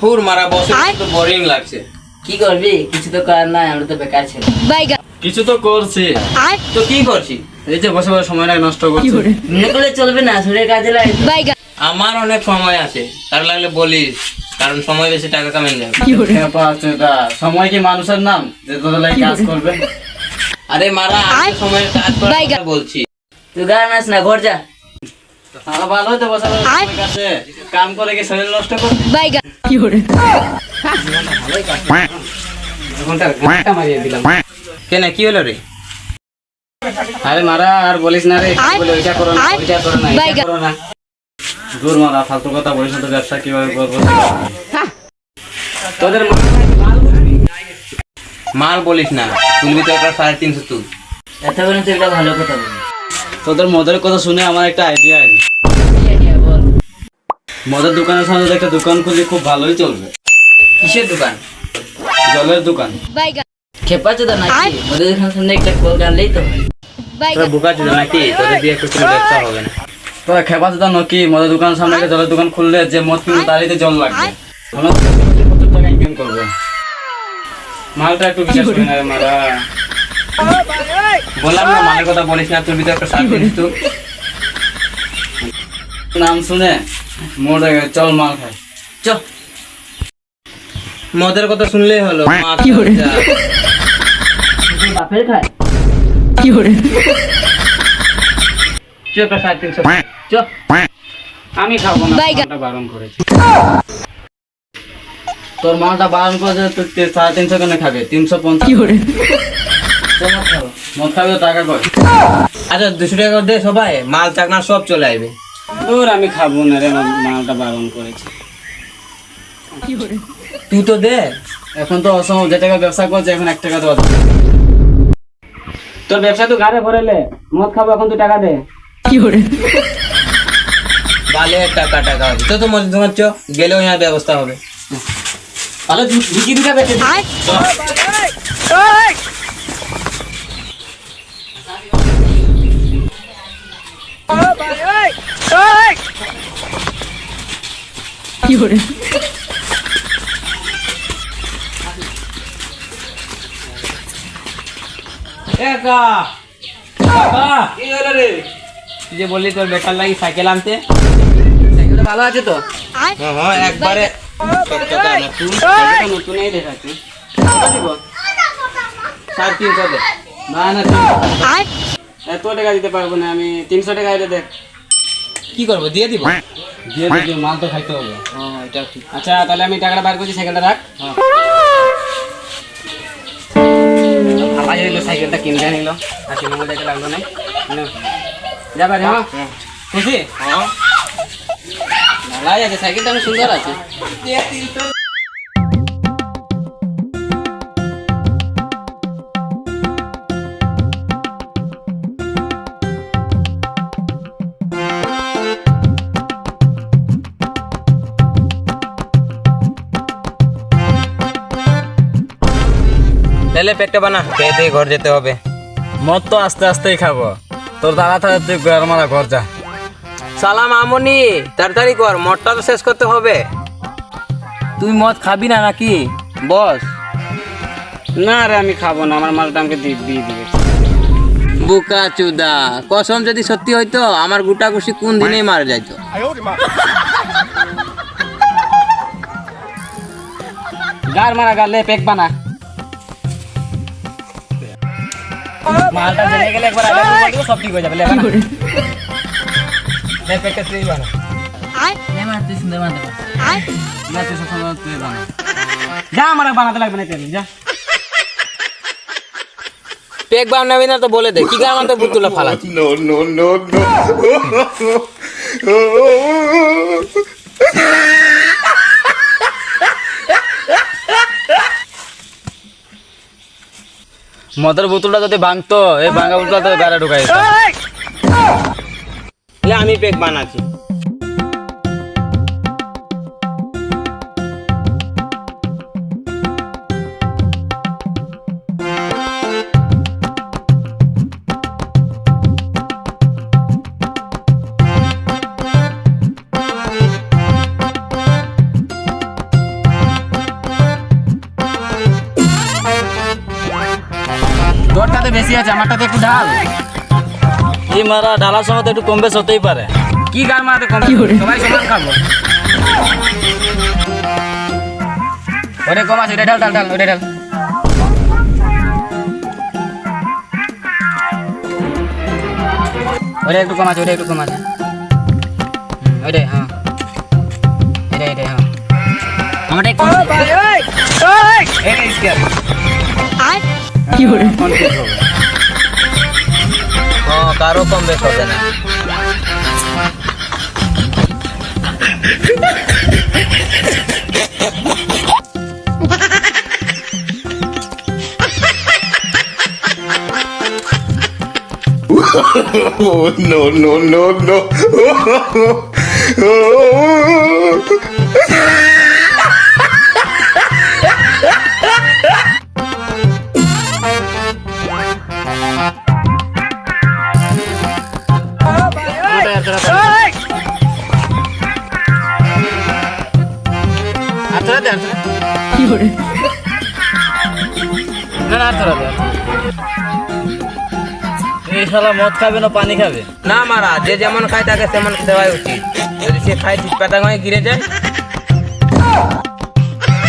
হুর মারা বসে তো বোরিং লাগছে। কি করবি? কিছু তো করার নাই আমরা তো বেকার ছিল কিছু তো করছি। তো কি করছিস এই যে বসে বসে সময়টা নষ্ট করছি। মনে করলে চলবে না শরীরের কাজে লাগে। আমার অনেক সময় আছে। তার লাগলে বলিস কারণ সময় বেশি টাকা কামাই যাবে সময় কি মানুষের নাম? যে তোদের লাগে কাজ করবে? আরে মারা তো কাজ করার বলছি। তুই গান আস না ঘর যা। তো বসে কাছে কাম করে কি শরীর নষ্ট মারিয়ে কেন কি হলো রে? আরে মারা আর বলিস না রে কি বলে ওইটা করো না ওইটা করো না এটা করো না। দূর মারা ফালতু কথা বলিস না তো ব্যবসা কীভাবে করব? তোদের মাল বলিস না তুলবি তো একটা সাড়ে তিনশো তুল। এত করে তুই ভালো কথা বলি তোদের মদের কথা শুনে আমার একটা আইডিয়া আছে মদের দোকানের সামনে একটা দোকান খুলে খুব ভালোই চলবে। কিসের দোকান? জলের দোকান। খেপা চোদা নাকি? ওদের এখানে সামনে একটা কল গানলেই তো তোরা বোকা নাকি? তোদের দিয়ে কোনো ব্যবসা হবে না। তো খেপা নকি? মদের দোকানের সামনে একটা জলের দোকান খুললে যে মদ কিনবে তারই তো জল লাগবে। আমরা তো প্রচুর টাকা ইনকাম করব। মালটা একটু বিশেষ করে না রে মারা। বললাম না মালের কথা বলিস না তুলবি তো একটা তিনশো তুল নাম শুনে মোর চল মাল খাই। চ। মদের কথা শুনলেই হলো। তুই বাপের খায়? সাড়ে তিনশো চ। আমি খাব না বারণ করেছি। তোর মালটা বারণ করেছে তুই সাড়ে তিনশো কেন খাবে? তিনশো পঞ্চাশ। চলো খাব। মদ খাবে টাকা কয়? আচ্ছা দুশো টাকা করে দে সবাই মাল চাকনা সব চলে আসবে। তোর আমি খাব না রে মালটা বারণ করেছি। তুই তো দে। এখন তো অসম যে টাকা ব্যবসা করছে এখন এক টাকা দেওয়া তোর ব্যবসা তো ভরেলে। মদ খাব এখন তুই টাকা দে। বালে টাকা টাকা হবে। তো তো মদের দোকান চ গেলেও यहाँ ব্যবস্থা হবে। তাহলে ঝুঁকি দুটা বেঁচে কি হলো রে? তুই যে বললি তোর বেকার লাগি সাইকেল আনতে। সাইকেলটা ভালো আছে তো? হ্যাঁ হ্যাঁ একবারে নতুন। সাইকেলটা নতুনই দেখাচ্ছে সাড়ে তিনশো দে। না না এত টাকা দিতে পারব না আমি। তিনশো টাকা এটা দে কি করব? দিয়ে দিব? দিয়ে দিবি মাল তো খাইতে হবে। হ্যাঁ এটা ঠিক। আচ্ছা তাহলে আমি টাকাটা বার করছি সাইকেলটা রাখ। ভালো হইল সাইকেলটা কিনতে নিল। আর নম্বর টাকা লাগল না যাবে হ্যাঁ। খুশি? হ্যাঁ। ভালোই আছে সাইকেলটা অনেক সুন্দর আছে। তাহলে পেটটা বানা। খেয়ে দিয়ে ঘর যেতে হবে। মদ তো আস্তে আস্তেই খাব। তোর দাদা থাকে তুই মারা ঘর যা। সালাম আমনি তাড়াতাড়ি কর, মদটা তো শেষ করতে হবে। তুই মদ খাবি না নাকি? বস। না রে, আমি খাব না, আমার মালটা আমাকে দিয়ে দিয়ে দিবে। বুকা চুদা, কসম যদি সত্যি হইতো, আমার গুটা গুছি কোন দিনেই মারা যাইতো। গার মারা গালে পেক বানা। মালটা জেনে গেলে একবার আগে বলে দিব সব ঠিক হয়ে যাবে। লে বানা লে পেটটা তুই বানা। নে মা তুই সুন্দর মানতে পারছিস না তুই সব তুই বানা। যা আমার বানাতে লাগবে না তুই যা। পেক বানাবি না তো বলে দে কি গান তো বুতুলা ফালাচ্ছি মদের বোতলটা যদি ভাঙতো এই ভাঙা বোতলটা তো গাড়ি ঢুকাই আমি পেক বানাচ্ছি আছে আমারটাতে একটু ঢাল। এই মারা ঢালার সময় তো একটু কম বেশ হতেই পারে। কি গান মারাতে কম সবাই সমান খাব। ওরে কম আছে ওটা ঢাল ঢাল ঢাল ওটা ঢাল। ওটা একটু কম আছে ওটা একটু কম আছে। হ্যাঁ। হ্যাঁ। আমারটা কনফিউজ হবে ও কারো কম বেশ হবে না Oh, no, no, no, no. শালা মদ খাবে না পানি খাবে? না মারা যে যেমন খায় তাকে তেমন দেওয়াই উচিত। যদি সে খায় ঠিক পাতা গায়ে গিরে যায়।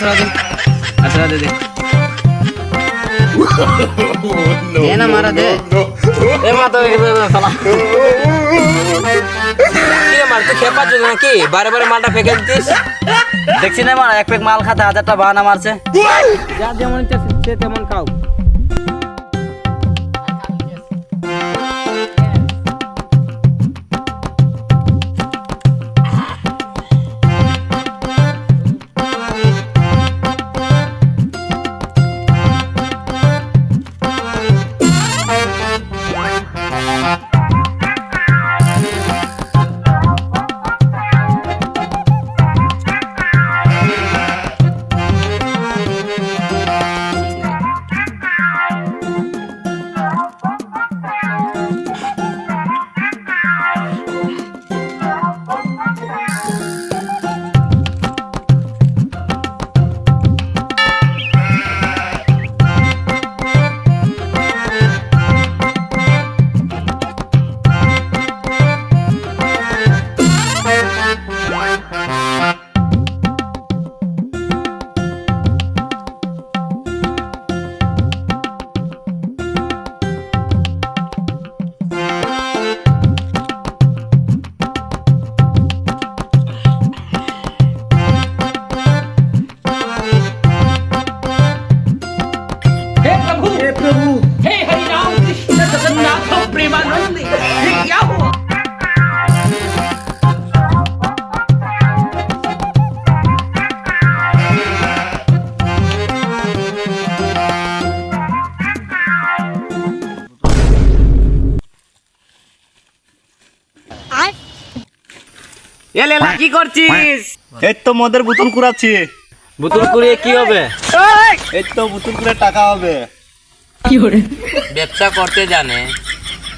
তোরা দে। দে দে। দে না মারা দে। এ মা তো শালা। কি রে মার তুই নাকি? বারে বারে মালটা ফেঁকে দিতিস। দেখছি না মারা এক প্যাক মাল খাতে হাজারটা বাহানা মারছে। যা যেমন ইচ্ছা সে তেমন খাও। এ লেলা কি করছিস? এই তো মদের বোতল কুড়াচ্ছি। বোতল কুড়িয়ে কি হবে? এই তো বোতল কুড়ে টাকা হবে। ব্যবসা করতে জানে।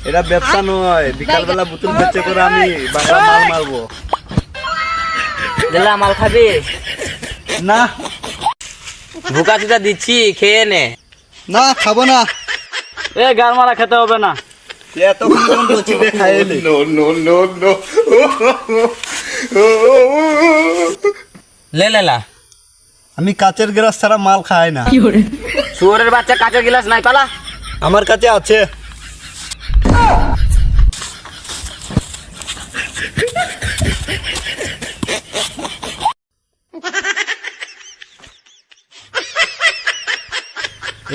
এটা ব্যবসা নয় বিকালবেলা বোতল বেচে করে আমি বাংলা মাল মারবো। লেলা মাল খাবি? না। ভুকা চুটা দিচ্ছি খেয়ে নে। না খাব না। এ গার মারা খেতে হবে না। যখন বলছি রে খাই এলি। লে লেলা আমি কাচের গ্লাস ছাড়া মাল খাই না। শুয়োরের বাচ্চা কাঁচের গিলাস নাই পালা। আমার কাছে আছে।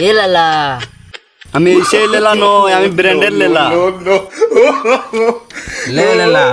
এ লালা আমি সেই লেলা নয় আমি ব্র্যান্ডের লেলা. লে লেলা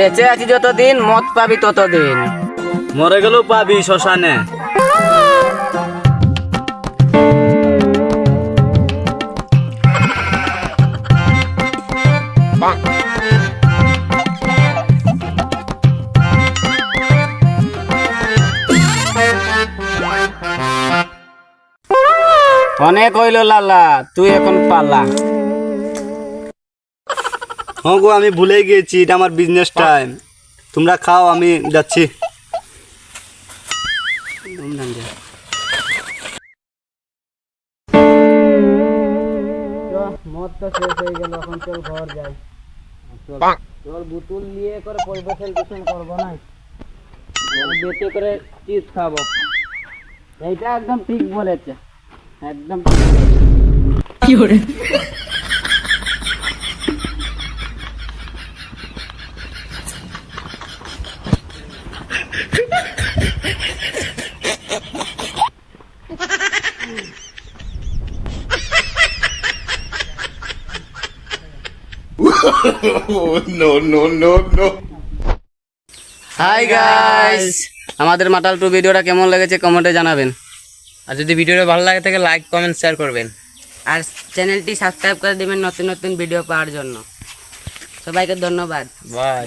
বেঁচে আছি যতদিন মদ পাবি ততদিন। মরে গেলেও পাবি শ্মশানে। অনেক হইল লালা তুই এখন পালা। হ্যাঁ গো আমি ভুলে গিয়েছি এটা আমার বিজনেস টাইম তোমরা খাও আমি যাচ্ছি। মদ তো শেষ হয়ে গেল এখন চল ঘর যাই। চল বুতুল নিয়ে করে পরিবেশের কিছু করব না। বেটে করে চিজ খাব। এইটা একদম ঠিক বলেছে। একদম no, হাই গাইস আমাদের মাতাল টু ভিডিওটা কেমন লেগেছে কমেন্টে জানাবেন। আর যদি ভিডিওটা ভালো লাগে থাকে লাইক কমেন্ট শেয়ার করবেন। আর চ্যানেলটি সাবস্ক্রাইব করে দেবেন নতুন নতুন ভিডিও পাওয়ার জন্য। সবাইকে ধন্যবাদ। বাই